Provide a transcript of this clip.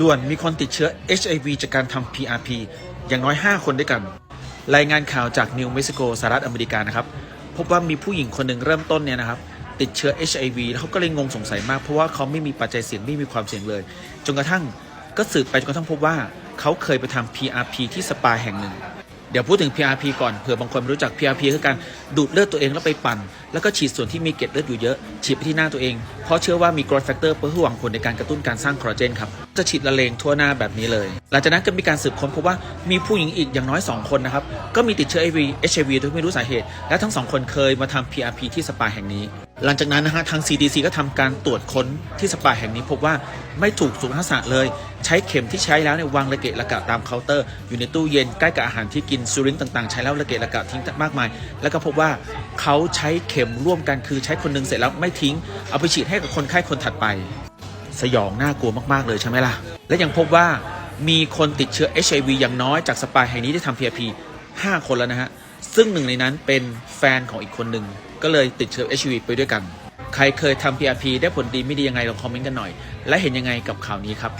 ด่วนมีคนติดเชื้อ HIV จากการทำ PRP อย่างน้อย 5 คนด้วยกัน รายงานข่าวจากนิวเม็กซิโกสหรัฐอเมริกานะครับ พบว่ามีผู้หญิงคนหนึ่งเริ่มต้นเนี่ยนะครับ ติดเชื้อ HIV แล้วเขาก็เลยงงสงสัยมาก เพราะว่าเขาไม่มีปัจจัยเสี่ยงไม่มีความเสี่ยงเลย จนกระทั่งก็สืบไปจนกระทั่งพบว่าเขาเคยไปทำ PRP ที่สปาแห่งหนึ่ง เดี๋ยวพูดถึง PRP ก่อนเผื่อบางคนไม่รู้จัก PRP คือการดูดเลือดตัวเองแล้วไปปั่นแล้วก็ฉีดส่วนที่มีเกล็ดเลือดอยู่เยอะ ฉีดไปที่หน้าตัวเอง เพราะเชื่อว่ามี growth factor เพื่อหวังผลในการกระตุ้นการสร้างคอลลาเจนครับ จะฉีดละเลงทั่วหน้าแบบนี้เลย หลังจากนั้นก็มีการสืบค้นพบว่ามีผู้หญิงอีกอย่างน้อย 2 คนนะครับ ก็มีติดเชื้อ HIV HIV โดยไม่รู้สาเหตุ และทั้งสองคนเคยมาทำ PRP ที่สปาแห่งนี้ หลังจากนั้นนะฮะทาง CDC ก็ทำการตรวจค้นที่สปาแห่งนี้พบว่าไม่ถูกสุขลักษณะเลย ใช้เข็มที่ใช้แล้วเนี่ยวางระเกะระกะตามเคาน์เตอร์ อยู่ในตู้เย็นใกล้กับอาหารที่กินซูริงต่างๆ ใช้แล้วระเกะระกะทิ้งมากมาย แล้วก็พบว่า เขาใช้เข็มร่วมกันคือใช้คนหนึงเสร็จแล้วไม่ทิ้ง เอาไปฉีดให้กับคนไข้คนถัดไป สยองน่ากลัวมาก ๆ เลยใช่ไหมล่ะ และยังพบว่ามีคนติดเชื้อ HIV อย่างน้อยจากสปายแห่งนี้ที่ทำ PRP 5 คนแล้วนะฮะ ซึ่งหนึ่งในนั้นเป็นแฟนของอีกคนหนึ่งก็เลยติดเชื้อ HIV ไปด้วยกัน ใครเคยทำ PRP ได้ผลดีไม่ดียังไงลองคอมเมนต์กันหน่อย และเห็นยังไงกับข่าวนี้ครับ